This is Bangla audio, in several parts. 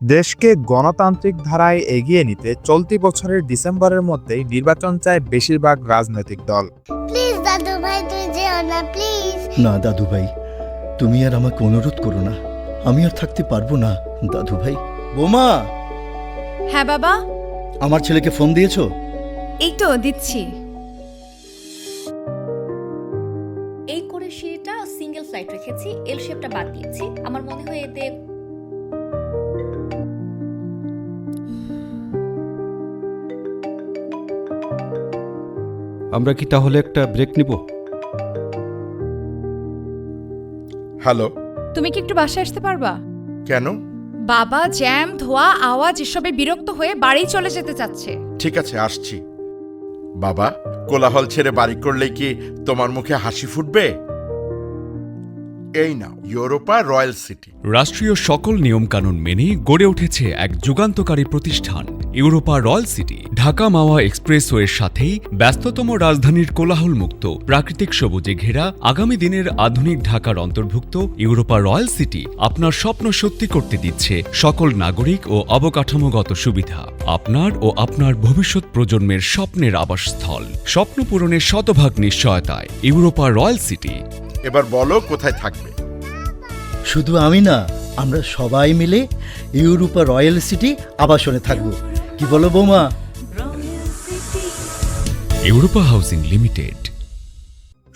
দেশকে গণতান্ত্রিক ধারায় এগিয়ে নিতে চলতি বছরের ডিসেম্বরের মধ্যেই নির্বাচন চায় বেশিরভাগ রাজনৈতিক দল। প্লিজ দাদু ভাই তুই যেও না প্লিজ। না দাদু ভাই তুমি আর আমাকে অনুরোধ করো না। আমি আর থাকতে পারব না দাদু ভাই। বোমা! হ্যাঁ বাবা? আমার ছেলেকে ফোন দিয়েছ? এই তো দিচ্ছি। এই করে সিঁড়িটা সিঙ্গেল ফ্লাইট রেখেছি এল শেপটা বাদ দিয়েছি। আমার মনে হয় এতে আমরা কি তাহলে একটা ব্রেক নিব? হ্যালো তুমি কি একটু বাসায় আসতে পারবা? কেন? বাবা জ্যাম ধোয়া আওয়াজ এসবে বিরক্ত হয়ে বাড়ি চলে যেতে চাচ্ছে। ঠিক আছে আসছি। বাবা কোলাহল ছেড়ে বাড়ি করলে কি তোমার মুখে হাসি ফুটবে? এই নাও ইউরোপা রয়্যাল সিটি। রাষ্ট্রীয় সকল নিয়মকানুন মেনে গড়ে উঠেছে এক যুগান্তকারী প্রতিষ্ঠান। Europa royal city Dhaka Mawa এক্সপ্রেসওয়ের সাথেই ব্যস্ততম রাজধানীর কোলাহলমুক্ত প্রাকৃতিক সবুজে ঘেরা আগামী দিনের আধুনিক ঢাকার অন্তর্ভুক্ত ইউরোপা রয়্যাল সিটি আপনার স্বপ্ন সত্যি করতে দিচ্ছে সকল নাগরিক ও অবকাঠামোগত সুবিধা আপনার ও আপনার ভবিষ্যৎ প্রজন্মের স্বপ্নের আবাসস্থল। স্বপ্ন পূরণের শতভাগ নিশ্চয়তায় ইউরোপা রয়্যাল সিটি। এবার বলো কোথায় থাকবে? শুধু আমি না আমরা সবাই মিলে ইউরোপা রয়্যাল সিটি আবাসনে থাকব। কি বলো বৌমা? Europa housing limited.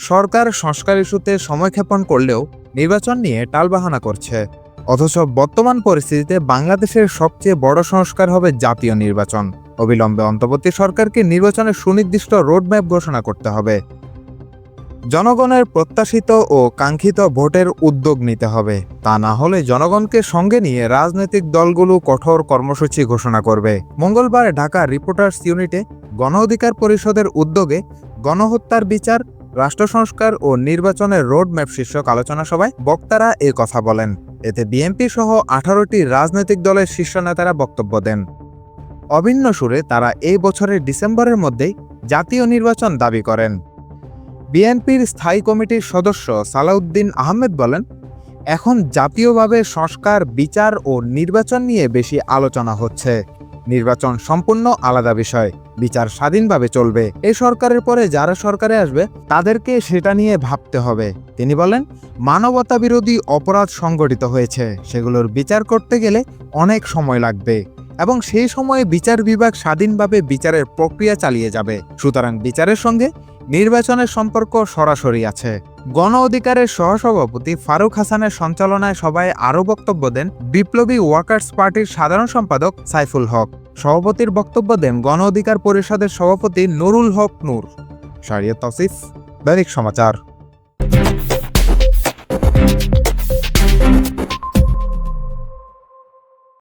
সরকার সংস্কার ইস্যুতে সময়ক্ষেপণ করলেও নির্বাচন নিয়ে টালবাহানা করছে। অথচ বর্তমান পরিস্থিতিতে বাংলাদেশের সবচেয়ে বড় সংস্কার হবে জাতীয় নির্বাচন। অবিলম্বে অন্তর্বর্তী সরকারকে নির্বাচনের সুনির্দিষ্ট রোডম্যাপ ঘোষণা করতে হবে। জনগণের প্রত্যাশিত ও কাঙ্ক্ষিত ভোটের উদ্যোগ নিতে হবে। তা না হলে জনগণকে সঙ্গে নিয়ে রাজনৈতিক দলগুলো কঠোর কর্মসূচি ঘোষণা করবে। মঙ্গলবার ঢাকা রিপোর্টার্স ইউনিটে গণ অধিকার পরিষদের উদ্যোগে গণহত্যার বিচার, রাষ্ট্র সংস্কার ও নির্বাচনের রোড ম্যাপ শীর্ষক আলোচনা সভায় বক্তারা এ কথা বলেন। এতে বিএনপি সহ আঠারোটি রাজনৈতিক দলের শীর্ষ নেতারা বক্তব্য দেন। অভিন্ন সুরে তারা এই বছরের ডিসেম্বরের মধ্যেই জাতীয় নির্বাচন দাবি করেন। বিএনপির স্থায়ী কমিটির সদস্য সালাউদ্দিন আহমেদ বলেন, এখন জাতীয়ভাবে সংস্কার, বিচার ও নির্বাচন নিয়ে বেশি আলোচনা হচ্ছে। নির্বাচন সম্পূর্ণ আলাদা বিষয়, বিচার স্বাধীনভাবে চলবে। এই সরকারের পরে যারা সরকারে আসবে, তাদেরকে সেটা নিয়ে ভাবতে হবে। তিনি বলেন মানবতা বিরোধী অপরাধ সংগঠিত হয়েছে, সেগুলোর বিচার করতে গেলে অনেক সময় লাগবে এবং সেই সময়ে বিচার বিভাগ স্বাধীনভাবে বিচারের প্রক্রিয়া চালিয়ে যাবে। সুতরাং বিচারের সঙ্গে নির্বাচনের সম্পর্ক সরাসরি আছে। গণ অধিকারের সহসভাপতি ফারুক হাসানের সঞ্চালনায় সভায় আরও বক্তব্য দেন বিপ্লবী ওয়ার্কার্স পার্টির সাধারণ সম্পাদক সাইফুল হক। সভাপতির বক্তব্য দেন গণ অধিকার পরিষদের সভাপতি নুরুল হক নূর। শারিয়া তসিফ, দৈনিক সমাচার।